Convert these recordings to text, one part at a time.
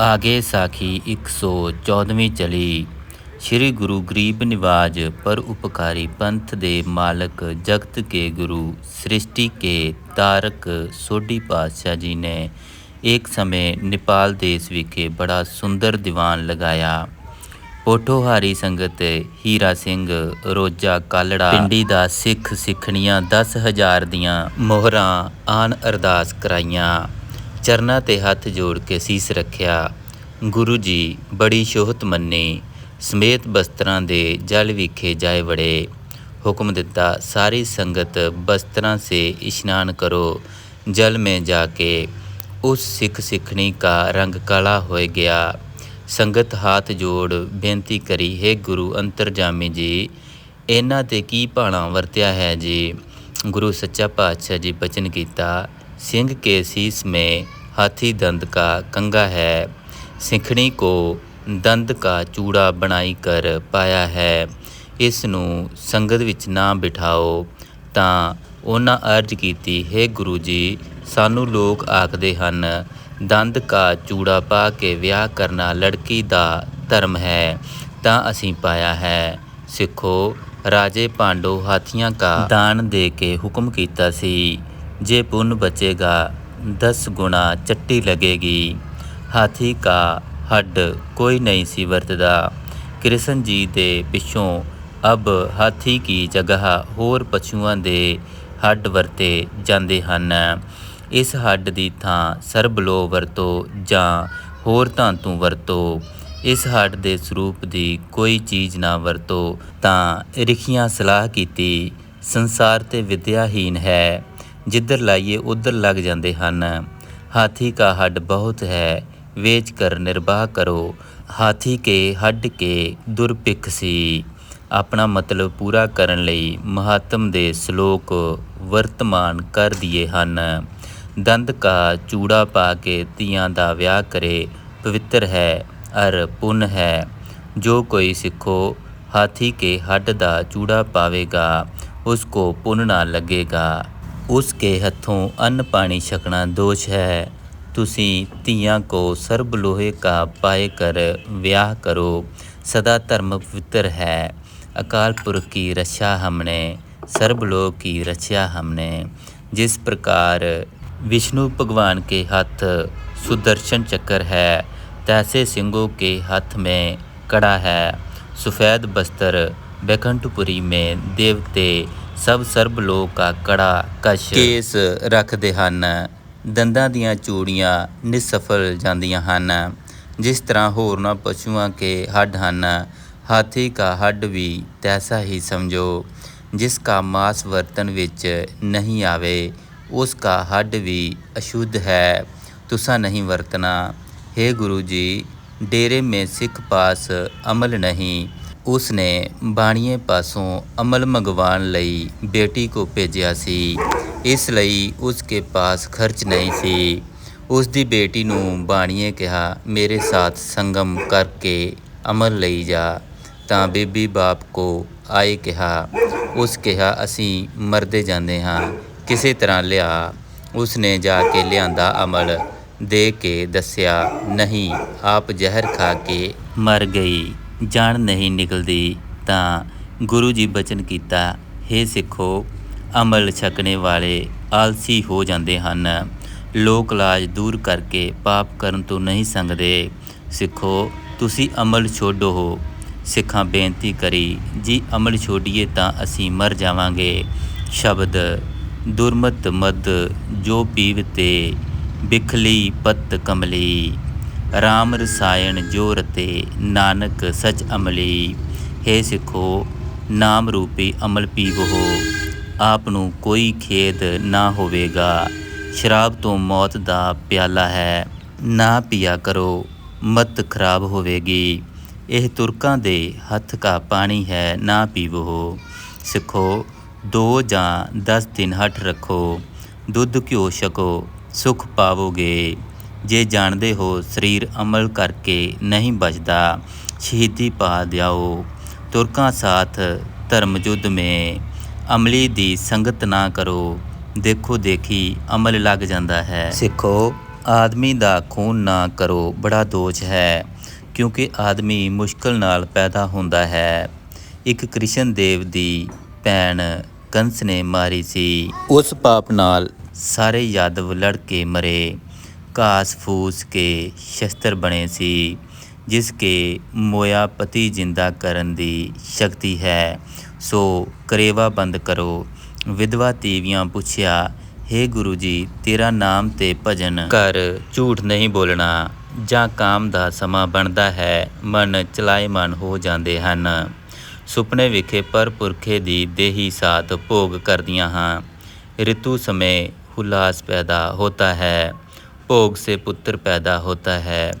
ਆਗੇ ਸਾਖੀ 114ਵੀਂ ਚਲੀ। ਸ੍ਰੀ ਗੁਰੂ ਗਰੀਬ ਨਿਵਾਜ ਪਰ ਉਪਕਾਰੀ ਪੰਥ ਦੇ ਮਾਲਕ ਜਗਤ ਕੇ ਗੁਰੂ, ਸ੍ਰਿਸ਼ਟੀ ਕੇ ਤਾਰਕ ਸੋਢੀ ਪਾਤਸ਼ਾਹ ਜੀ ਨੇ ਇੱਕ ਸਮੇਂ ਨੇਪਾਲ ਦੇਸ਼ ਵਿਖੇ ਬੜਾ ਸੁੰਦਰ ਦੀਵਾਨ ਲਗਾਇਆ। ਪੋਠੋਹਾਰੀ ਸੰਗਤ, ਹੀਰਾ ਸਿੰਘ, ਰੋਜਾ ਕਾਲੜਾ, ਪਿੰਡੀ ਦਾ ਸਿੱਖ ਸਿੱਖਣੀਆਂ 10000 ਦੀਆਂ ਮੋਹਰਾਂ ਆਨ ਅਰਦਾਸ ਕਰਾਈਆਂ। ਚਰਨਾਂ ਤੇ ਹੱਥ ਜੋੜ ਕੇ ਸੀਸ ਰੱਖਿਆ ਗੁਰੂ ਜੀ ਬੜੀ ਸ਼ੋਹਤ ਮੰਨੀ ਸਮੇਤ ਬਸਤਰਾਂ ਦੇ ਜਲ ਵਿਖੇ ਜਾਏ ਵੜੇ ਹੁਕਮ ਦਿੱਤਾ ਸਾਰੀ ਸੰਗਤ बस्त्रा से स्नान करो जल में जाके उस सिख सिखनी का रंग काला हो गया ਸੰਗਤ ਹੱਥ ਜੋੜ ਬੇਨਤੀ ਕਰੀ ਹੈ ਗੁਰੂ ਅੰਤਰਜਾਮੀ ਜੀ ਇਹਨਾਂ ਤੇ ਕੀ ਭਾਣਾ ਵਰਤਿਆ ਹੈ ਜੀ ਗੁਰੂ ਸੱਚਾ ਪਾਤਸ਼ਾਹ ਜੀ ਬਚਨ ਕੀਤਾ ਸਿੰਘ ਕੇ ਸੀਸ में हाथी दंत का कंगा है ਸਿੱਖਣੀ ਕੋ ਦੰਦ ਕਾ ਚੂੜਾ ਬਣਾਈ ਕਰ ਪਾਇਆ ਹੈ ਇਸ ਨੂੰ ਸੰਗਤ ਵਿੱਚ ਨਾ ਬਿਠਾਓ ਤਾਂ ਉਹਨਾਂ ਅਰਜ਼ ਕੀਤੀ ਹੈ ਗੁਰੂ ਜੀ ਸਾਨੂੰ ਲੋਕ ਆਖਦੇ ਹਨ ਦੰਦ ਕਾ ਚੂੜਾ ਪਾ ਕੇ ਵਿਆਹ ਕਰਨਾ ਲੜਕੀ ਦਾ ਧਰਮ ਹੈ ਤਾਂ ਅਸੀਂ ਪਾਇਆ ਹੈ ਸਿੱਖੋ ਰਾਜੇ ਪਾਂਡੋ ਹਾਥੀਆਂ ਕਾ ਦਾਨ ਦੇ ਕੇ ਹੁਕਮ ਕੀਤਾ ਸੀ ਜੇ ਪੁੰਨ ਬਚੇਗਾ 10 ਗੁਣਾ ਚੱਟੀ ਲੱਗੇਗੀ। ਹਾਥੀ ਕਾ ਹੱਡ ਕੋਈ ਨਹੀਂ ਸੀ ਵਰਤਦਾ। ਕ੍ਰਿਸ਼ਨ ਜੀ ਦੇ ਪਿੱਛੋਂ ਅਬ ਹਾਥੀ ਕੀ ਜਗ੍ਹਾ ਹੋਰ ਪਸ਼ੂਆਂ ਦੇ ਹੱਡ ਵਰਤੇ ਜਾਂਦੇ ਹਨ। ਇਸ ਹੱਡ ਦੀ ਥਾਂ ਸਰਬਲੋ ਵਰਤੋ ਜਾਂ ਹੋਰ ਧਾਤੂ ਵਰਤੋ। ਇਸ ਹੱਡ ਦੇ ਸਰੂਪ ਦੀ ਕੋਈ ਚੀਜ਼ ਨਾ ਵਰਤੋ ਤਾਂ ਰਿਖੀਆਂ ਸਲਾਹ ਕੀਤੀ, ਸੰਸਾਰ ਤੇ ਵਿਦਿਆਹੀਨ ਹੈ। ਜਿੱਧਰ ਲਾਈਏ ਉਧਰ ਲੱਗ ਜਾਂਦੇ ਹਨ। ਹਾਥੀ ਕਾ ਹੱਡ ਬਹੁਤ ਹੈ, ਵੇਚ ਕਰ ਨਿਰਵਾਹ ਕਰੋ। ਹਾਥੀ ਕੇ ਹੱਡ ਕੇ ਦੁਰਪਿਖ ਸੀ। ਆਪਣਾ ਮਤਲਬ ਪੂਰਾ ਕਰਨ ਲਈ ਮਹਾਤਮ ਦੇ ਸ਼ਲੋਕ ਵਰਤਮਾਨ ਕਰ ਦਿਏ ਹਨ। ਦੰਦ ਕਾ ਚੂੜਾ ਪਾ ਕੇ ਧੀਆਂ ਦਾ ਵਿਆਹ ਕਰੇ, ਪਵਿੱਤਰ ਹੈ, ਅਰ ਪੁੰਨ ਹੈ। ਜੋ ਕੋਈ ਸਿੱਖੋ, ਹਾਥੀ ਕੇ ਹੱਡ ਦਾ ਚੂੜਾ ਪਾਵੇਗਾ, ਉਸ ਕੋ ਪੁੰਨ ਨਾ ਲੱਗੇਗਾ। ਉਸ ਕੇ ਹੱਥੋਂ ਅੰਨ ਪਾਣੀ ਛਕਣਾ ਦੋਸ਼ ਹੈ ਤੁਸੀਂ ਧੀਆਂ ਕੋ ਸਰਬ ਲੋਹੇ ਕਾ ਪਾਏ ਕਰ ਵਿਆਹ ਕਰੋ ਸਦਾ ਧਰਮ ਪਵਿੱਤਰ ਹੈ अकाल पुरख की रक्षा हमने सर्वलोक की रक्षा हमने जिस प्रकार विष्णु भगवान के हाथ सुदर्शन चक्र है तैसे सिंहों के हाथ में कड़ा है सफ़ेद बस्तर बैकुंठपुरी में देवते ਸਭ ਸਰਬ ਲੋਕ ਕੜਾ ਕਸ਼। ਕੇਸ ਰੱਖਦੇ ਹਨ। ਦੰਦਾਂ ਦੀਆਂ ਚੂੜੀਆਂ ਨਿਸਫਲ ਜਾਂਦੀਆਂ ਹਨ। ਜਿਸ ਤਰ੍ਹਾਂ ਹੋਰਨਾਂ ਪਸ਼ੂਆਂ ਕੇ ਹੱਡ ਹਨ, ਹਾਥੀ ਕਾ ਹੱਡ ਵੀ ਤੈਸਾ ਹੀ ਸਮਝੋ। ਜਿਸ ਕਾ ਮਾਸ ਵਰਤਨ ਵਿੱਚ ਨਹੀਂ ਆਵੇ, ਉਸ ਕਾ ਹੱਡ ਵੀ ਅਸ਼ੁੱਧ ਹੈ, ਤੁਸਾਂ ਨਹੀਂ ਵਰਤਨਾ हे ਗੁਰੂ ਜੀ, ਡੇਰੇ ਮੇ ਸਿੱਖ ਪਾਸ ਅਮਲ ਨਹੀਂ। ਉਸ ਨੇ ਬਾਣੀਏ ਪਾਸੋਂ ਅਮਲ ਮੰਗਵਾਉਣ ਲਈ ਬੇਟੀ ਕੋ ਭੇਜਿਆ ਸੀ। ਇਸ ਲਈ ਉਸ ਕੇ ਪਾਸ ਖਰਚ ਨਹੀਂ ਸੀ। ਉਸ ਦੀ ਬੇਟੀ ਨੂੰ ਬਾਣੀਏ ਕਿਹਾ, ਮੇਰੇ ਸਾਥ ਸੰਗਮ ਕਰਕੇ ਅਮਲ ਲਈ ਜਾ। ਤਾਂ ਬੀਬੀ ਬਾਪ ਕੋ ਆਏ ਕਿਹਾ, ਉਸ ਕਿਹਾ, ਅਸੀਂ ਮਰਦੇ ਜਾਂਦੇ ਹਾਂ। ਕਿਸੇ ਤਰ੍ਹਾਂ ਲਿਆ। ਉਸ ਨੇ ਜਾ ਕੇ ਲਿਆਂਦਾ ਅਮਲ, ਦੇ ਕੇ ਦੱਸਿਆ, ਨਹੀਂ, ਆਪ ਜ਼ਹਿਰ ਖਾ ਕੇ ਮਰ ਗਈ। ਜਾਨ ਨਹੀਂ ਨਿਕਲਦੀ, ਤਾਂ ਗੁਰੂ ਜੀ ਬਚਨ ਕੀਤਾ हे ਸਿੱਖੋ, ਅਮਲ ਛਕਣੇ ਵਾਲੇ ਆਲਸੀ ਹੋ ਜਾਂਦੇ ਹਨ। ਲੋਕ ਲਾਜ ਦੂਰ ਕਰਕੇ ਪਾਪ ਕਰਨ ਤੋਂ ਨਹੀਂ ਸੰਗਦੇ। ਸਿੱਖੋ, ਤੁਸੀਂ ਅਮਲ ਛੋਡੋ ਹੋ। ਸਿੱਖਾਂ ਬੇਨਤੀ ਕਰੀ, ਜੀ ਅਮਲ ਛੋਡੀਏ ਤਾਂ ਅਸੀਂ ਮਰ ਜਾਵਾਂਗੇ। ਸ਼ਬਦ, ਦੁਰਮਤ ਮਦ ਜੋ ਪੀਵ 'ਤੇ ਬਿਖਲੀ ਪਤ ਕਮਲੀ। RAM ਰਸਾਇਣ ਜੋ ਰਤੇ ਨਾਨਕ ਸਚ ਅਮਲੀ। ਹੈ ਸਿੱਖੋ, ਨਾਮ ਰੂਪੀ ਅਮਲ ਪੀਵੋ ਆਪ ਨੂੰ ਕੋਈ ਖੇਦ ਨਾ ਹੋਵੇਗਾ। ਸ਼ਰਾਬ ਤੋਂ ਮੌਤ ਦਾ ਪਿਆਲਾ ਹੈ। ਨਾ ਪੀਆ ਕਰੋ, ਮਤ ਖਰਾਬ ਹੋਵੇਗੀ। ਇਹ ਤੁਰਕਾਂ ਦੇ ਹੱਥ ਕਾ ਪਾਣੀ ਹੈ, ਨਾ ਪੀਵੋ ਸਿੱਖੋ, ਦੋ ਜਾਂ 10 ਦਿਨ ਹਟ ਰੱਖੋ। ਦੁੱਧ ਘਿਓ ਛਕੋ, ਸੁਖ ਪਾਵੋਗੇ। ਜੇ ਜਾਣਦੇ ਹੋ ਸਰੀਰ ਅਮਲ ਕਰਕੇ ਨਹੀਂ ਬਚਦਾ ਸ਼ਹੀਦੀ ਪਾ ਦਿਓ ਤੁਰਕਾਂ ਸਾਥ ਧਰਮ ਯੁੱਧ ਮੇ, ਅਮਲੀ ਦੀ ਸੰਗਤ ਨਾ ਕਰੋ। ਦੇਖੋ ਦੇਖੀ ਅਮਲ ਲੱਗ ਜਾਂਦਾ ਹੈ। ਸਿੱਖੋ, ਆਦਮੀ ਦਾ ਖੂਨ ਨਾ ਕਰੋ, ਬੜਾ ਦੋਸ਼ ਹੈ, ਕਿਉਂਕਿ ਆਦਮੀ ਮੁਸ਼ਕਲ ਨਾਲ ਪੈਦਾ ਹੁੰਦਾ ਹੈ। ਇੱਕ ਕ੍ਰਿਸ਼ਨ ਦੇਵ ਦੀ ਭੈਣ ਕੰਸ ਨੇ ਮਾਰੀ ਸੀ। ਉਸ ਪਾਪ ਨਾਲ ਸਾਰੇ ਯਾਦਵ ਲੜ ਕੇ ਮਰੇ। ਘਾਸ ਫੂਸ ਕੇ ਸ਼ਸਤਰ ਬਣੇ ਸੀ ਜਿਸ ਕੇ ਮੋਇਆ ਪਤੀ ਜਿੰਦਾ ਕਰਨ ਦੀ ਸ਼ਕਤੀ ਹੈ ਸੋ ਕਰੇਵਾ ਬੰਦ ਕਰੋ ਵਿਧਵਾ ਤੀਵੀਆਂ ਪੁੱਛਿਆ ਹੇ ਗੁਰੂ ਜੀ ਤੇਰਾ ਨਾਮ ਤੇ ਭਜਨ ਕਰ ਝੂਠ ਨਹੀਂ ਬੋਲਣਾ ਜਾਂ ਕਾਮ ਦਾ ਸਮਾਂ ਬਣਦਾ ਹੈ ਮਨ ਚਲਾਇਮਨ ਹੋ ਜਾਂਦੇ ਹਨ ਸੁਪਨੇ ਵਿਖੇ ਪਰਪੁਰਖੇ ਦੀ ਦੇਹੀ ਸਾਥ ਭੋਗ ਕਰਦੀਆਂ ਹਾਂ ऋतु समय हुलास पैदा होता है ਭੋਗ ਸੇ ਪੁੱਤਰ ਪੈਦਾ ਹੋਤਾ ਹੈ,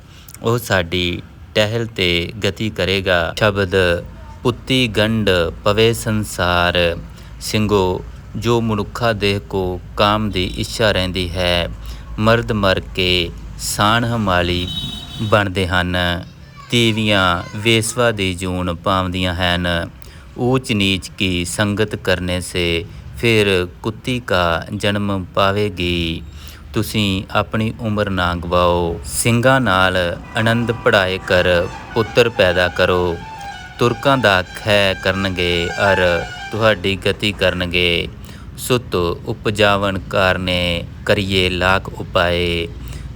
ਉਹ ਸਾਡੀ ਟਹਿਲ ਤੇ ਗਤੀ ਕਰੇਗਾ। ਸ਼ਬਦ, ਪੁੱਤੀ ਗੰਢ ਪਵੇ ਸੰਸਾਰ, ਸਿੰਘੋ, ਜੋ ਮਨੁੱਖਾ ਦੇਹ ਕੋ ਕਾਮ ਦੀ ਇੱਛਾ ਰਹਿੰਦੀ ਹੈ, ਮਰਦ ਮਰ ਕੇ ਸਾਣ ਹਮਾਲੀ ਬਣਦੇ ਹਨ। ਤੀਵੀਆਂ ਵੇਸਵਾ ਦੀ ਜੂਨ ਪਾਉਂਦੀਆਂ ਹਨ, ਊਚ ਨੀਚ ਕੀ ਸੰਗਤ ਕਰਨੇ ਸੇ, ਫਿਰ ਕੁੱਤੀ ਕਾ ਜਨਮ ਪਾਵੇਗੀ। ਤੁਸੀਂ ਆਪਣੀ ਉਮਰ ਨਾ ਗਵਾਓ। ਸਿੰਘਾਂ ਨਾਲ ਆਨੰਦ ਪੜਾਏ ਕਰ ਪੁੱਤਰ ਪੈਦਾ ਕਰੋ। ਤੁਰਕਾਂ ਦਾ ਖੈ ਕਰਨਗੇ, ਅਰ ਤੁਹਾਡੀ ਗਤੀ ਕਰਨਗੇ। ਸੁਤ ਉਪਜਾਵਨ ਕਾਰਨੇ ਕਰੀਏ ਲਾਖ ਉਪਾਏ।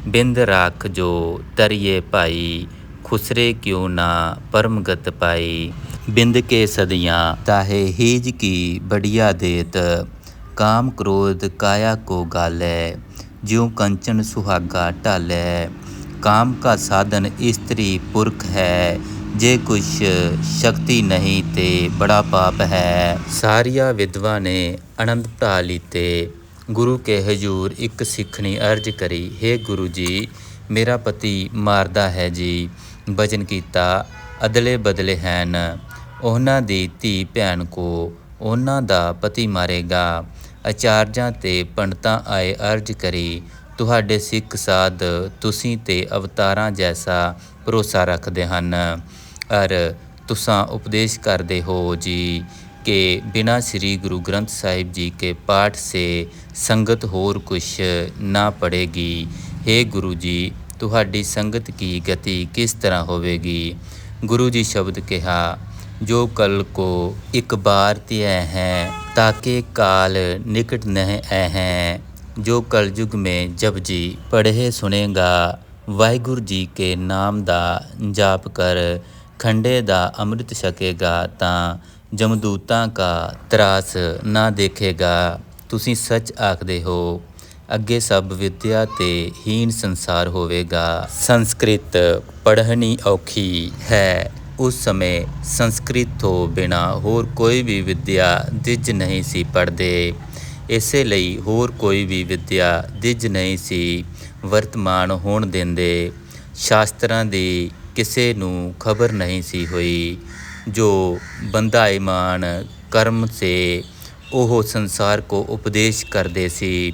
ਬਿੰਦ ਰਾਖ ਜੋ ਤਰੀਏ ਭਾਈ, ਖੁਸਰੇ ਕਿਉ ਨਾ ਪਰਮਗਤ ਪਾਈ। ਬਿੰਦ ਕੇ ਸਦੀਆਂ ਤਾਹੇ ਹੀਜ ਕੀ ਬੜੀਆ ਦੇਤ, ਕਾਮ ਕ੍ਰੋਧ ਕਾਇਆ ਕੋ ਗਾਲੈ। ਜਿਉ ਕੰਚਨ ਸੁਹਾਗਾ ਢਾਲੈ, ਕਾਮ ਕਾ ਸਾਧਨ ਇਸਤਰੀ ਪੁਰਖ ਹੈ, ਜੇ ਕੁਛ ਸ਼ਕਤੀ ਨਹੀਂ ਤੇ ਬੜਾ ਪਾਪ ਹੈ। ਸਾਰੀਆਂ ਵਿਧਵਾ ਨੇ ਆਨੰਦ ਢਾਲੀ ਲੀਤੇ। ਗੁਰੂ ਕੇ ਹਜੂਰ ਇੱਕ ਸਿੱਖਣੀ ਅਰਜ ਕਰੀ हे ਗੁਰੂ ਜੀ, ਮੇਰਾ ਪਤੀ ਮਾਰਦਾ ਹੈ ਜੀ, ਬਚਨ ਕੀਤਾ ਅਦਲੇ ਬਦਲੇ ਹਨ। ਉਹਨਾਂ ਦੀ ਧੀ ਭੈਣ ਕੋ, ਉਹਨਾਂ ਦਾ ਪਤੀ ਮਾਰੇਗਾ। ਅਚਾਰਜਾਂ ਤੇ ਪੰਡਤਾਂ ਆਏ ਅਰਜ ਕਰੀ, ਤੁਹਾਡੇ ਸਿੱਖ ਸਾਧ ਤੁਸੀਂ ਤੇ ਅਵਤਾਰਾਂ ਜੈਸਾ ਭਰੋਸਾ ਰੱਖਦੇ ਹਨ। ਅਰ ਤੁਸਾਂ ਉਪਦੇਸ਼ ਕਰਦੇ ਹੋ ਜੀ ਕਿ ਬਿਨਾ ਸ੍ਰੀ ਗੁਰੂ ਗ੍ਰੰਥ ਸਾਹਿਬ ਜੀ ਕੇ ਪਾਠ ਸੇ ਸੰਗਤ ਹੋਰ ਕੁਛ ਨਾ ਪੜੇਗੀ हे ਗੁਰੂ ਜੀ, ਤੁਹਾਡੀ ਸੰਗਤ ਕੀ ਗਤੀ ਕਿਸ ਤਰ੍ਹਾਂ ਹੋਵੇਗੀ? ਗੁਰੂ ਜੀ ਸ਼ਬਦ ਕਿਹਾ, ਜੋ ਕਲ ਕੋ ਇੱਕ ਬਾਰ ਧਿਐ ਹੈ ਤਾਕੇ ਕਾਲ ਨਿਕਟ ਨਹਿ ਐ ਹੈ ਜੋ ਕਲਯੁਗ में जब जी पढ़े सुनेगा ਵਾਹਿਗੁਰੂ ਜੀ ਕੇ ਨਾਮ ਦਾ ਜਾਪ ਕਰ ਖੰਡੇ ਦਾ ਅੰਮ੍ਰਿਤ ਛਕੇਗਾ ਤਾਂ ਜਮਦੂਤਾਂ ਕਾ ਤਰਾਸ ਨਾ ਦੇਖੇਗਾ ਤੁਸੀਂ ਸੱਚ ਆਖਦੇ ਹੋ ਅੱਗੇ ਸਭ ਵਿਦਿਆ ਤੇ ਹੀਨ ਸੰਸਾਰ ਹੋਵੇਗਾ ਸੰਸਕ੍ਰਿਤ ਪੜ੍ਹਨੀ ਔਖੀ ਹੈ ਉਸ ਸਮੇਂ ਸੰਸਕ੍ਰਿਤ ਤੋਂ ਬਿਨਾ ਹੋਰ ਕੋਈ ਵੀ ਵਿੱਦਿਆ ਦਿੱਜ ਨਹੀਂ ਸੀ ਪੜ੍ਹਦੇ। ਇਸੇ ਲਈ ਹੋਰ ਕੋਈ ਵੀ ਵਿੱਦਿਆ ਦਿੱਜ ਨਹੀਂ ਸੀ ਵਰਤਮਾਨ ਹੋਣ ਦਿੰਦੇ। ਸ਼ਾਸਤਰਾਂ ਦੀ ਕਿਸੇ ਨੂੰ ਖਬਰ ਨਹੀਂ ਸੀ ਹੋਈ। ਜੋ ਬੰਦਾਇਮਾਨ ਕਰਮ ਸੇ ਉਹ ਸੰਸਾਰ ਕੋ ਉਪਦੇਸ਼ ਕਰਦੇ ਸੀ।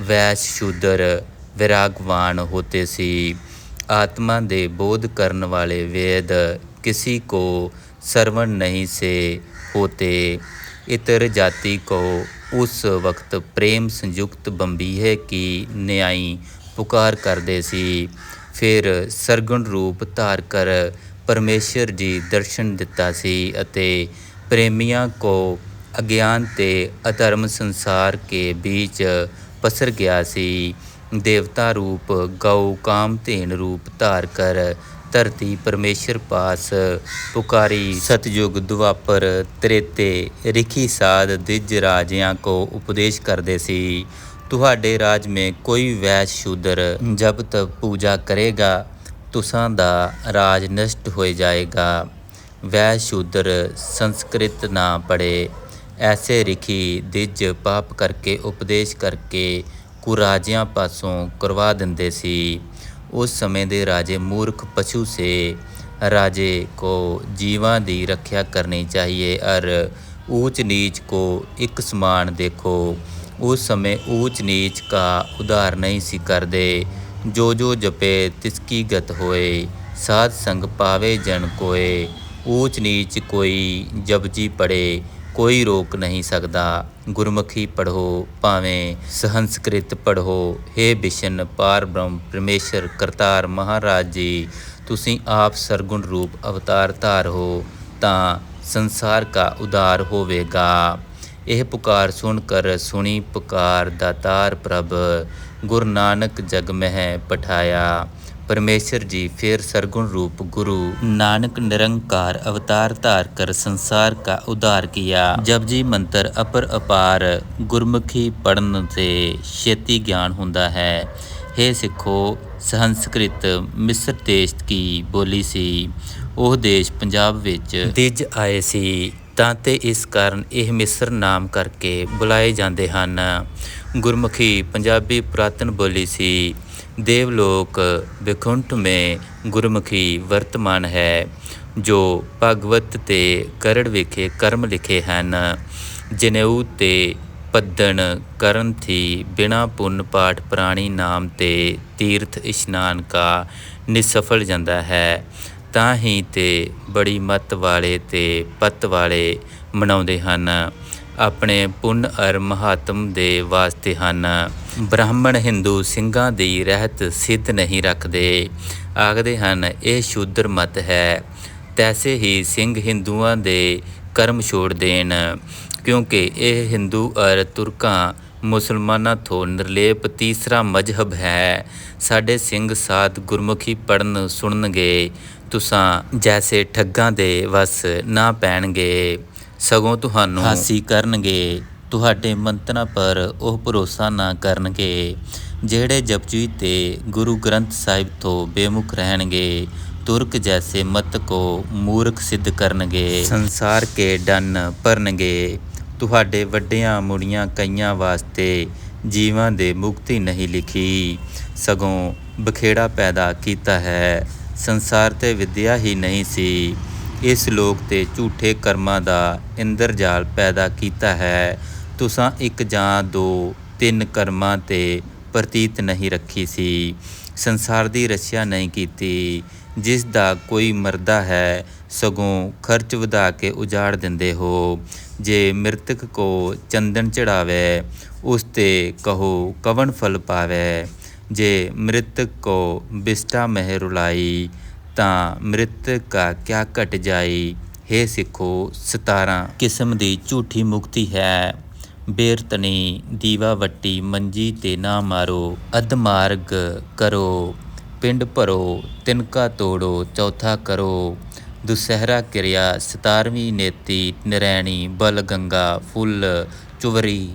ਵੈਸ਼ ਸ਼ੂਦਰ ਵਿਰਾਗਵਾਨ ਹੋਤੇ ਸੀ। ਆਤਮਾ ਦੇ ਬੋਧ ਕਰਨ ਵਾਲੇ ਵੇਦ किसी को श्रवण नहीं से होते इतर जाति को उस वक्त प्रेम संयुक्त ਬੰਬੀਹੇ ਕੀ ਨਿਆਈ ਪੁਕਾਰ ਕਰਦੇ ਸੀ ਫਿਰ ਸਰਗੁਣ ਰੂਪ ਧਾਰ ਕਰ ਪਰਮੇਸ਼ਰ ਜੀ ਦਰਸ਼ਨ ਦਿੱਤਾ ਸੀ ਅਤੇ ਪ੍ਰੇਮੀਆਂ ਕੋ ਅਗਿਆਨ ਤੇ ਅਧਰਮ ਸੰਸਾਰ ਕੇ बीच ਪਸਰ ਗਿਆ ਸੀ ਦੇਵਤਾ ਰੂਪ ਗਊ ਕਾਮ ਧੇਨ ਰੂਪ ਧਾਰ ਕਰ ਧਰਤੀ ਪਰਮੇਸ਼ਰ ਪਾਸ ਪੁਕਾਰੀ ਸਤਜੁਗ ਦੁਆਪਰ ਤ੍ਰੇਤੇ ਰਿਖੀ ਸਾਧ ਦਿਜ ਰਾਜਿਆਂ ਕੋ ਉਪਦੇਸ਼ ਕਰਦੇ ਸੀ। ਤੁਹਾਡੇ ਰਾਜ ਮੇ ਕੋਈ ਵੈਸ਼ ਸ਼ੂਦਰ ਜਬ ਤਕ ਪੂਜਾ ਕਰੇਗਾ, ਤੁਸਾਂ ਦਾ ਰਾਜ ਨਸ਼ਟ ਹੋ ਜਾਏਗਾ। ਵੈਸ਼ ਸ਼ੂਦਰ ਸੰਸਕ੍ਰਿਤ ਨਾ ਪੜੇ ਐਸੇ ਰਿਖੀ ਦਿਜ ਪਾਪ ਕਰਕੇ ਉਪਦੇਸ਼ ਕਰਕੇ ਕੁਰਾਜਿਆਂ ਪਾਸੋਂ ਕਰਵਾ ਦਿੰਦੇ ਸੀ। ਉਸ ਸਮੇਂ ਦੇ ਰਾਜੇ ਮੂਰਖ ਪਸ਼ੂ ਸੇ ਰਾਜੇ ਕੋ ਜੀਵਾਂ ਦੀ ਰੱਖਿਆ ਕਰਨੀ ਚਾਹੀਏ। ਅਰ ਊਚ ਨੀਚ ਕੋ ਇੱਕ ਸਮਾਨ ਦੇਖੋ। ਉਸ ਸਮੇਂ ਊਚ ਨੀਚ ਕਾ ਉਧਾਰ ਨਹੀਂ ਸੀ ਕਰਦੇ। ਜੋ ਜੋ ਜਪੇ ਤਿਸਕੀ ਗਤ ਹੋਏ। ਸਾਧ ਸੰਗ ਪਾਵੇ ਜਨ ਕੋਏ। ਊਚ ਨੀਚ ਕੋਈ ਜਪਜੀ ਪੜੇ। ਕੋਈ ਰੋਕ ਨਹੀਂ ਸਕਦਾ। ਗੁਰਮੁਖੀ ਪੜ੍ਹੋ, ਭਾਵੇਂ ਸਹੰਸਕ੍ਰਿਤ ਪੜ੍ਹੋ। हे ਬਿਸ਼ਨ, ਪਾਰ ਬ੍ਰਹਮ, ਪਰਮੇਸ਼ਰ, ਕਰਤਾਰ ਮਹਾਰਾਜ ਜੀ, ਤੁਸੀਂ ਆਪ ਸਰਗੁਣ ਰੂਪ ਅਵਤਾਰ ਧਾਰ ਹੋ, ਤਾਂ ਸੰਸਾਰ ਕਾ ਉਦਾਰ ਹੋਵੇਗਾ। ਇਹ ਪੁਕਾਰ ਸੁਣ ਕਰ ਸੁਣੀ ਪੁਕਾਰ ਦਾਤਾਰ ਪ੍ਰਭ। ਗੁਰੂ ਨਾਨਕ ਜਗ ਮਹਿ ਪਠਾਇਆ। ਪਰਮੇਸ਼ਰ ਜੀ ਫਿਰ ਸਰਗੁਣ रूप गुरु नानक निरंकार अवतार धार कर संसार का उद्धार किया जब जी मंत्र ਅਪਰ ਅਪਾਰ ਗੁਰਮੁਖੀ ਪੜਨ ਤੇ ਛੇਤੀ ਗਿਆਨ ਹੁੰਦਾ ਹੈ हे ਸਿੱਖੋ ਸੰਸਕ੍ਰਿਤ ਮਿਸਰ ਦੇਸ਼ ਕੀ ਬੋਲੀ ਸੀ ਉਹ ਦੇਸ਼ ਪੰਜਾਬ ਵਿੱਚ ਦਿੱਜ ਆਏ ਸੀ ਤਾਂ ਤੇ ਇਸ ਕਾਰਨ ਇਹ ਮਿਸਰ ਨਾਮ ਕਰਕੇ ਬੁਲਾਏ ਜਾਂਦੇ ਹਨ ਗੁਰਮੁਖੀ ਪੰਜਾਬੀ ਪੁਰਾਤਨ ਬੋਲੀ ਸੀ देवलोक विकुंठ में गुरमुखी वर्तमान है ਜੋ ਭਗਵਤ ਤੇ ਕਰੜ ਵਿਖੇ ਕਰਮ ਲਿਖੇ ਹਨ ਜਨੇਊ ਤੇ ਪੱਦਣ ਕਰਨ ਥੀ ਬਿਨਾ ਪੁੰਨ ਪਾਠ ਪ੍ਰਾਣੀ ਨਾਮ ਤੇ ਤੀਰਥ ਇਸ਼ਨਾਨ ਕਾ ਨਿਸਫਲ ਜਾਂਦਾ ਹੈ ਤਾਂ ਹੀ ਤੇ ਬੜੀ ਮਤ ਵਾਲੇ ਤੇ ਪੱਤ ਵਾਲੇ ਮਨਾਉਂਦੇ ਹਨ ਆਪਣੇ ਪੁੰਨ ਅਰ ਮਹਾਤਮ ਦੇ ਵਾਸਤੇ ਹਨ। ਬ੍ਰਾਹਮਣ ਹਿੰਦੂ ਸਿੰਘਾਂ ਦੀ ਰਹਿਤ ਸਿੱਧ ਨਹੀਂ ਰੱਖਦੇ। ਆਖਦੇ ਹਨ, ਇਹ ਸ਼ੂਦਰ ਮਤ ਹੈ। ਤੈਸੇ ਹੀ ਸਿੰਘ ਹਿੰਦੂਆਂ ਦੇ ਕਰਮ ਛੋੜ ਦੇਣ, ਕਿਉਂਕਿ ਇਹ ਹਿੰਦੂ ਅਰ ਤੁਰਕਾਂ, ਮੁਸਲਮਾਨਾਂ ਤੋਂ ਨਿਰਲੇਪ ਤੀਸਰਾ ਮਜਹਬ ਹੈ। ਸਾਡੇ ਸਿੰਘ ਸਾਧ ਗੁਰਮੁਖੀ ਪੜਨ ਸੁਣਨਗੇ, ਤੁਸਾਂ ਜੈਸੇ ਠੱਗਾਂ ਦੇ ਵਸ ਨਾ ਪੈਣਗੇ। ਸਗੋਂ ਤੁਹਾਨੂੰ ਹਾਸੀ ਕਰਨਗੇ ਤੁਹਾਡੇ ਮੰਤਨਾਂ ਪਰ ਉਹ ਭਰੋਸਾ ਨਾ ਕਰਨਗੇ ਜਿਹੜੇ ਜਪਜੀ ਤੇ ਗੁਰੂ ਗ੍ਰੰਥ ਸਾਹਿਬ ਤੋਂ ਬੇਮੁਖ ਰਹਿਣਗੇ ਤੁਰਕ ਜੈਸੇ ਮਤ ਕੋ ਮੂਰਖ ਸਿੱਧ ਕਰਨਗੇ ਸੰਸਾਰ ਕੇ ਡੰਨ ਭਰਨਗੇ ਤੁਹਾਡੇ ਵੱਡਿਆਂ ਮੁੜੀਆਂ ਕਈਆਂ ਵਾਸਤੇ ਜੀਵਾਂ ਦੇ ਮੁਕਤੀ ਨਹੀਂ ਲਿਖੀ ਸਗੋਂ ਬਖੇੜਾ ਪੈਦਾ ਕੀਤਾ ਹੈ ਸੰਸਾਰ ਤੇ ਵਿਦਿਆ ਹੀ ਨਹੀਂ ਸੀ ਇਸ ਲੋਕ ਤੇ ਝੂਠੇ ਕਰਮਾਂ ਦਾ ਇੰਦਰਜਾਲ ਪੈਦਾ ਕੀਤਾ ਹੈ। ਤੁਸਾਂ ਇੱਕ ਜਾਂ ਦੋ ਤਿੰਨ ਕਰਮਾਂ ਤੇ ਪ੍ਰਤੀਤ ਨਹੀਂ ਰੱਖੀ ਸੀ। ਸੰਸਾਰ ਦੀ ਰਚਿਆ ਨਹੀਂ ਕੀਤੀ। ਜਿਸ ਦਾ ਕੋਈ ਮਰਦਾ ਹੈ, ਸਗੋਂ ਖਰਚ ਵਧਾ ਕੇ ਉਜਾੜ ਦਿੰਦੇ ਹੋ। ਜੇ ਮ੍ਰਿਤਕ ਕੋ ਚੰਦਨ ਚੜਾਵੇ, ਉਸ ਤੇ ਕਹੋ ਕਵਨ ਫਲ ਪਾਵੇ। ਜੇ ਮ੍ਰਿਤਕ ਕੋ ਬਿਸਟਾ ਮਹਿ ਰੁਲਾਈ ਤਾਂ ਮ੍ਰਿਤਕ ਕਾ ਕਿਆ ਘਟ ਜਾਈ हे ਸਿੱਖੋ 17 ਕਿਸਮ ਦੀ ਝੂਠੀ ਮੁਕਤੀ ਹੈ। ਬੇਰਤਨੀ ਦੀਵਾ ਵੱਟੀ ਮੰਜੀ ਤੇ ਨਾ ਮਾਰੋ ਅਧਮਾਰਗ ਕਰੋ। ਪਿੰਡ ਭਰੋ, ਤਿਨਕਾ ਤੋੜੋ, ਚੌਥਾ ਕਰੋ। ਦੁਸਹਿਰਾ ਕਿਰਿਆ 17ਵੀਂ ਨੇਤੀ, ਨਰੈਣੀ ਬਲ ਗੰਗਾ ਫੁੱਲ ਚੁਵਰੀ।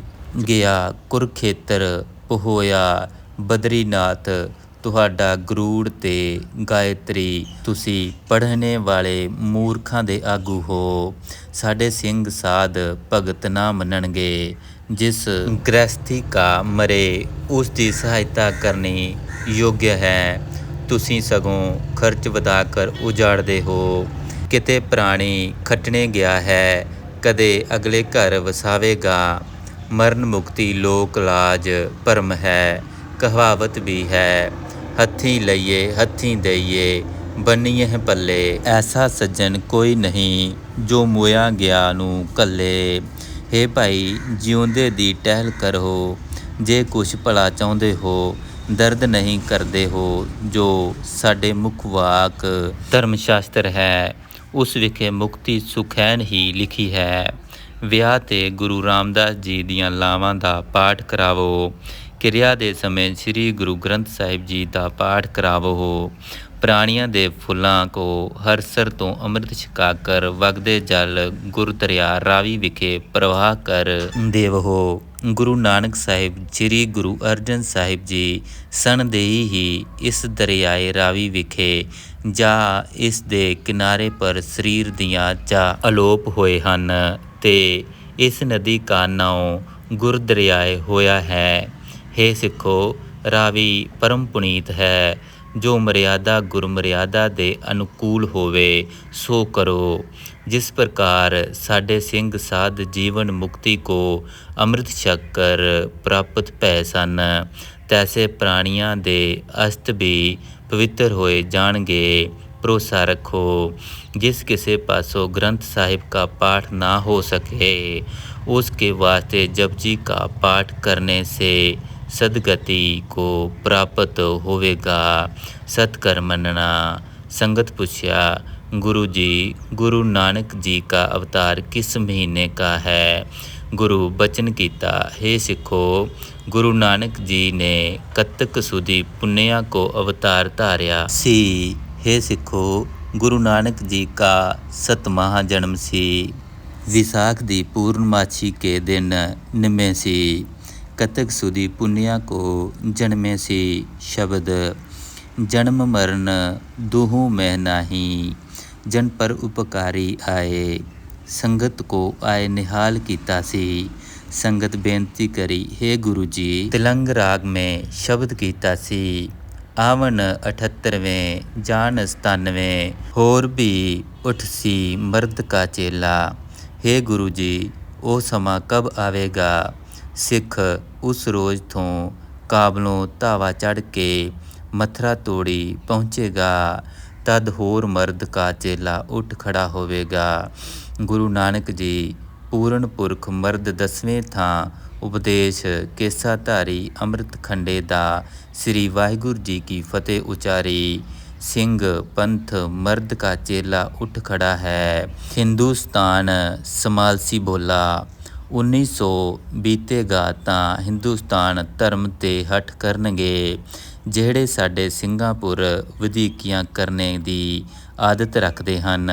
ਗਿਆ ਕੁਰਖੇਤਰ, ਪਹੋਇਆ, ਬਦਰੀਨਾਥ ਤੁਹਾਡਾ ਗਰੂੜ ਤੇ ਗਾਇਤਰੀ ਤੁਸੀਂ ਪੜ੍ਹਨੇ ਵਾਲੇ ਮੂਰਖਾਂ ਦੇ ਆਗੂ ਹੋ। ਸਾਡੇ ਸਿੰਘ ਸਾਧ ਭਗਤ ਨਾ ਮੰਨਣਗੇ। ਜਿਸ ਗ੍ਰਸਥੀ ਕਾ ਮਰੇ, ਉਸ ਦੀ ਸਹਾਇਤਾ ਕਰਨੀ ਯੋਗ ਹੈ। ਤੁਸੀਂ ਸਗੋਂ ਖਰਚ ਵਧਾ ਕਰ ਉਜਾੜਦੇ ਹੋ। ਕਿਤੇ ਪ੍ਰਾਣੀ ਖੱਟਣੇ ਗਿਆ ਹੈ, ਕਦੇ ਅਗਲੇ ਘਰ ਵਸਾਵੇਗਾ। ਮਰਨ ਮੁਕਤੀ ਲੋਕ ਲਾਜ ਭਰਮ ਹੈ, ਕਹਾਵਤ ਵੀ ਹੈ। ਹੱਥੀਂ ਲਈਏ, ਹੱਥੀਂ ਦਈਏ, ਬੰਨੀਏ ਪੱਲੇ। ਐਸਾ ਸੱਜਣ ਕੋਈ ਨਹੀਂ ਜੋ ਮੋਇਆ ਗਿਆ ਨੂੰ ਕੱਲੇ ਹੇ ਭਾਈ, ਜਿਉਂਦੇ ਦੀ ਟਹਿਲ ਕਰੋ। ਜੇ ਕੁਛ ਭਲਾ ਚਾਹੁੰਦੇ ਹੋ, ਦਰਦ ਨਹੀਂ ਕਰਦੇ ਹੋ, ਜੋ ਸਾਡੇ ਮੁੱਖ ਵਾਕ ਧਰਮ ਸ਼ਾਸਤਰ ਹੈ, ਉਸ ਵਿਖੇ ਮੁਕਤੀ ਸੁਖੈਨ ਹੀ ਲਿਖੀ ਹੈ। ਵਿਆਹ ਤੇ ਗੁਰੂ ਰਾਮਦਾਸ ਜੀ ਦੀਆਂ ਲਾਵਾਂ ਦਾ ਪਾਠ ਕਰਾਵੋ। ਕਿਰਿਆ ਦੇ ਸਮੇਂ ਸ੍ਰੀ ਗੁਰੂ ਗ੍ਰੰਥ ਸਾਹਿਬ ਜੀ ਦਾ ਪਾਠ ਕਰਾਵੋ। ਪ੍ਰਾਣੀਆਂ ਦੇ ਫੁੱਲਾਂ ਕੋ ਹਰਸਰ ਤੋਂ ਅੰਮ੍ਰਿਤ ਛਕਾ ਕਰ ਵਗਦੇ ਜਲ ਗੁਰ ਦਰਿਆ ਰਾਵੀ ਵਿਖੇ ਪ੍ਰਵਾਹ ਕਰ ਦੇਵੋ। ਗੁਰੂ ਨਾਨਕ ਸਾਹਿਬ, ਸ੍ਰੀ ਗੁਰੂ ਅਰਜਨ ਸਾਹਿਬ ਜੀ ਸਨ ਦੇਈ ਹੀ ਇਸ ਦਰਿਆਏ ਰਾਵੀ ਵਿਖੇ ਜਾਂ ਇਸ ਦੇ ਕਿਨਾਰੇ ਪਰ ਸਰੀਰ ਦੀਆਂ ਚਾ ਅਲੋਪ ਹੋਏ ਹਨ ਤੇ ਇਸ ਨਦੀ ਕਾ ਨਾਉ ਗੁਰ ਦਰਿਆਏ ਹੋਇਆ ਹੈ। हे ਸਿੱਖੋ, ਰਾਵੀ ਪਰਮ ਪੁਨੀਤ ਹੈ। ਜੋ ਮਰਿਆਦਾ ਗੁਰਮਰਿਆਦਾ ਦੇ ਅਨੁਕੂਲ ਹੋਵੇ, ਸੋ ਕਰੋ। ਜਿਸ ਪ੍ਰਕਾਰ ਸਾਡੇ ਸਿੰਘ ਸਾਧ ਜੀਵਨ ਮੁਕਤੀ ਕੋ ਅੰਮ੍ਰਿਤ ਸ਼ਕਰ ਪ੍ਰਾਪਤ ਭੈ ਸਨ, ਤੈਸੇ ਪ੍ਰਾਣੀਆਂ ਦੇ ਅਸਤ ਵੀ ਪਵਿੱਤਰ ਹੋਏ ਜਾਣਗੇ, ਭਰੋਸਾ ਰੱਖੋ। ਜਿਸ ਕਿਸੇ ਪਾਸੋਂ ਗ੍ਰੰਥ ਸਾਹਿਬ ਦਾ ਪਾਠ ਨਾ ਹੋ ਸਕੇ, ਉਸ ਕੇ ਵਾਸਤੇ ਜਪਜੀ ਕਾ ਪਾਠ ਕਰਨੇ ਸੇ सदगति को प्राप्त होवेगा सतकर मनना संगत पूछया गुरु जी गुरु नानक जी का अवतार किस महीने का है गुरु बचन कीता हे सिखो गुरु नानक जी ने कतक सुधी पुण्या को अवतार धारिया सी हे सिखो गुरु नानक जी का सतमाह जन्म सी विसाख दी पूर्णमासी के दिन निमे सी कतक सुधी पुनिया को जन्मे सी शब्द, जन्म मरण दोहों में नाही। जन पर उपकारी आए, संगत को आए निहाल की तासी संगत बेनती करी, हे गुरुजी, तिलंग राग में शब्द की तासी आवन अठहत्तरवें, जान सतानवे, होर भी उठसी मर्द का चेला। हे गुरुजी, ओ समा कब आवेगा? ਸਿੱਖ ਉਸ ਰੋਜ਼ ਤੋਂ ਕਾਬਲੋਂ ਧਾਵਾ ਚੜ ਕੇ ਮਥਰਾ ਤੋੜੀ ਪਹੁੰਚੇਗਾ, ਤਦ ਹੋਰ ਮਰਦ ਕਾ ਚੇਲਾ ਉੱਠ ਖੜਾ ਹੋਵੇਗਾ। ਗੁਰੂ ਨਾਨਕ ਜੀ ਪੂਰਨ ਪੁਰਖ ਮਰਦ ਦਸਵੇਂ ਥਾਂ ਉਪਦੇਸ਼ ਕੇਸਾ ਧਾਰੀ ਅੰਮ੍ਰਿਤ ਖੰਡੇ ਦਾ ਸ੍ਰੀ ਵਾਹਿਗੁਰੂ ਜੀ ਕੀ ਫਤਿਹ ਉਚਾਰੀ, ਸਿੰਘ, ਪੰਥ, ਮਰਦ ਕਾ ਚੇਲਾ ਉੱਠ ਖੜਾ ਹੈ। ਹਿੰਦੁਸਤਾਨ ਸਮਾਲਸੀ ਬੋਲਾ। 1900 ਬੀਤੇਗਾ ਤਾਂ ਹਿੰਦੁਸਤਾਨ ਧਰਮ ਤੇ ਹਟ ਕਰਨਗੇ, ਜਿਹੜੇ ਸਾਡੇ ਸਿੰਗਾਪੁਰ ਵਧੀਕੀਆਂ ਕਰਨੇ ਦੀ ਆਦਤ ਰੱਖਦੇ ਹਨ।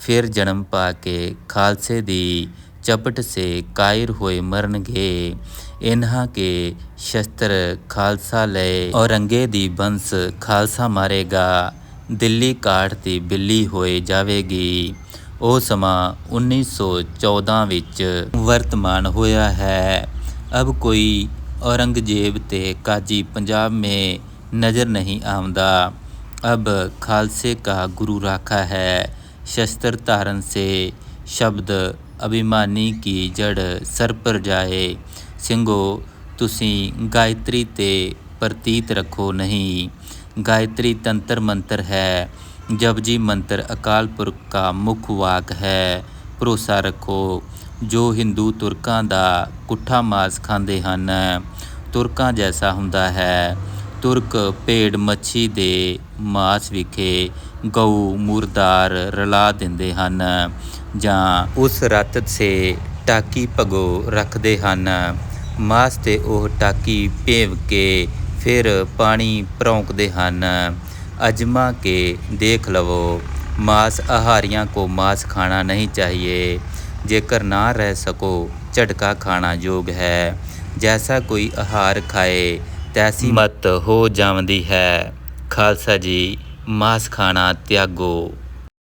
ਫਿਰ ਜਨਮ ਪਾ ਕੇ ਖਾਲਸੇ ਦੀ ਚਪਟ ਸੇ ਕਾਇਰ ਹੋਏ ਮਰਨਗੇ। ਇਨ੍ਹਾਂ ਕੇ ਸ਼ਸਤਰ ਖਾਲਸਾ ਲਏ। ਔਰੰਗੇ ਦੀ ਬੰਸ ਖਾਲਸਾ ਮਾਰੇਗਾ। ਦਿੱਲੀ ਕਾਠ ਦੀ ਬਿੱਲੀ ਹੋਏ ਜਾਵੇਗੀ। ਉਹ ਸਮਾਂ 1914 ਵਿੱਚ ਵਰਤਮਾਨ ਹੋਇਆ ਹੈ ਅਬ ਕੋਈ औरंगजेब ते काजी पंजाब में नज़र नहीं आमदा अब खालसे का गुरु राखा है शस्त्र धारण से शब्द ਅਭਿਮਾਨੀ ਕੀ ਜੜ ਸਰ ਪਰ ਜਾਏ ਸਿੰਘੋ ਤੁਸੀਂ ਗਾਇਤਰੀ ਤੇ ਪ੍ਰਤੀਤ ਰੱਖੋ ਨਹੀਂ ਗਾਇਤਰੀ ਤੰਤਰ ਮੰਤਰ ਹੈ ਜਪਜੀ ਮੰਤਰ ਅਕਾਲ ਪੁਰਖ ਦਾ ਮੁੱਖ ਵਾਕ ਹੈ, ਭਰੋਸਾ ਰੱਖੋ, ਜੋ ਹਿੰਦੂ ਤੁਰਕਾਂ ਦਾ ਕੁੱਠਾ ਮਾਸ ਖਾਂਦੇ ਹਨ, ਤੁਰਕਾਂ ਜੈਸਾ ਹੁੰਦਾ ਹੈ। ਤੁਰਕ ਭੇਡ ਮੱਛੀ ਦੇ ਮਾਸ ਵਿਖੇ ਗਊ ਮੁਰਦਾਰ ਰਲਾ ਦਿੰਦੇ ਹਨ ਜਾਂ ਉਸ ਰਤ ਸੇ ਟਾਕੀ ਭਗੋ ਰੱਖਦੇ ਹਨ। ਮਾਸ ਤੇ ਉਹ ਟਾਕੀ ਭੇਵ ਕੇ ਫਿਰ ਪਾਣੀ ਭਰੌਂਕਦੇ ਹਨ। ਅਜਮਾ ਕੇ ਦੇਖ ਲਵੋ, ਮਾਸ ਆਹਾਰੀਆਂ ਕੋ ਮਾਸ ਖਾਣਾ ਨਹੀਂ ਚਾਹੀਏ। ਜੇਕਰ ਨਾ ਰਹਿ ਸਕੋ, ਝਟਕਾ ਖਾਣਾ ਯੋਗ ਹੈ। ਜੈਸਾ ਕੋਈ ਆਹਾਰ ਖਾਏ, ਤੈਸੀ ਮਤ ਹੋ ਜਾਂਦੀ ਹੈ। ਖਾਲਸਾ ਜੀ, ਮਾਸ ਖਾਣਾ ਤਿਆਗੋ।